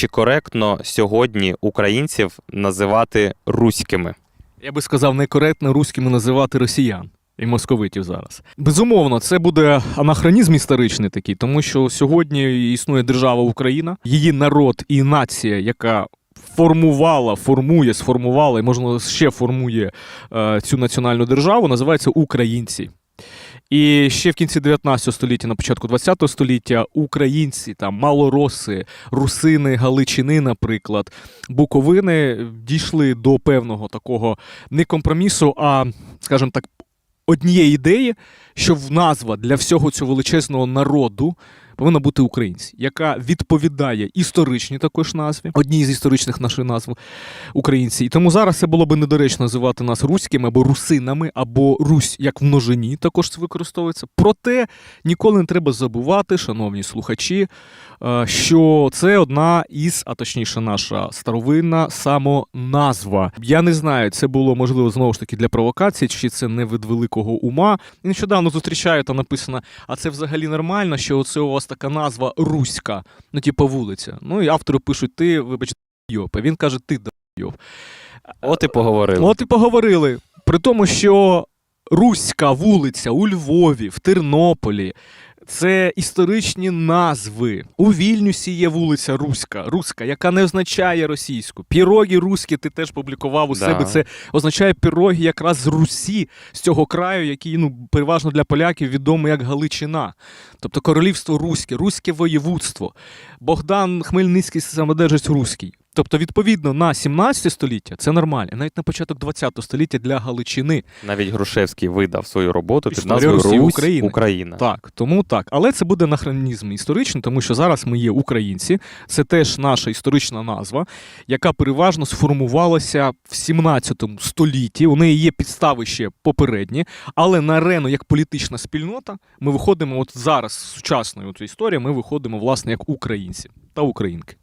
Чи коректно сьогодні українців називати руськими? Я би сказав, некоректно руськими називати росіян. І московитів зараз. Безумовно, це буде анахронізм історичний такий, тому що сьогодні існує держава Україна, її народ і нація, яка формувала, формує, сформувала і, можливо, ще формує е, цю національну державу, називається українці. І ще в кінці 19 століття, на початку 20 століття, українці, там малороси, русини, галичини, наприклад, буковини дійшли до певного такого не компромісу, а, скажімо так, однієї ідеї, що в назва для всього цього величезного народу повинна бути українці, яка відповідає історичній також назві, одній з історичних наших назв українці. І тому зараз це було би недоречно називати нас руськими або русинами, або Русь як в множині також це використовується. Проте ніколи не треба забувати, шановні слухачі, е, що це одна із, а точніше, наша старовинна самоназва. Я не знаю, це було можливо знову ж таки для провокації, чи це не від великого ума. Нещодавно зустрічаю там написано, а це взагалі нормально, що оце у вас така назва руська, ну типу вулиця. Ну і автори пишуть, ти, вибач, йоп. А він каже, ти йоп. От і поговорили. От і поговорили. При тому, що Руська вулиця у Львові, в Тернополі. Це історичні назви. У Вільнюсі є вулиця Руська, Руська, яка не означає російську. Піроги руські ти теж публікував у Да. себе. Це означає піроги якраз з Русі, з цього краю, який ну переважно для поляків відомий як Галичина. Тобто королівство Руське, Руське воєвудство. Богдан Хмельницький самодержець Руський. Тобто, відповідно, на 17 століття це нормально, навіть на початок 20 століття для Галичини. Навіть Грушевський видав свою роботу під назвою Русь України. Україна. Так, тому так. Але це буде анахронізм історичний, тому що зараз ми є українці. Це теж наша історична назва, яка переважно сформувалася в 17 столітті. У неї є підстави ще попередні, але на арену як політична спільнота ми виходимо от зараз з сучасної історії, ми виходимо власне як українці та українки.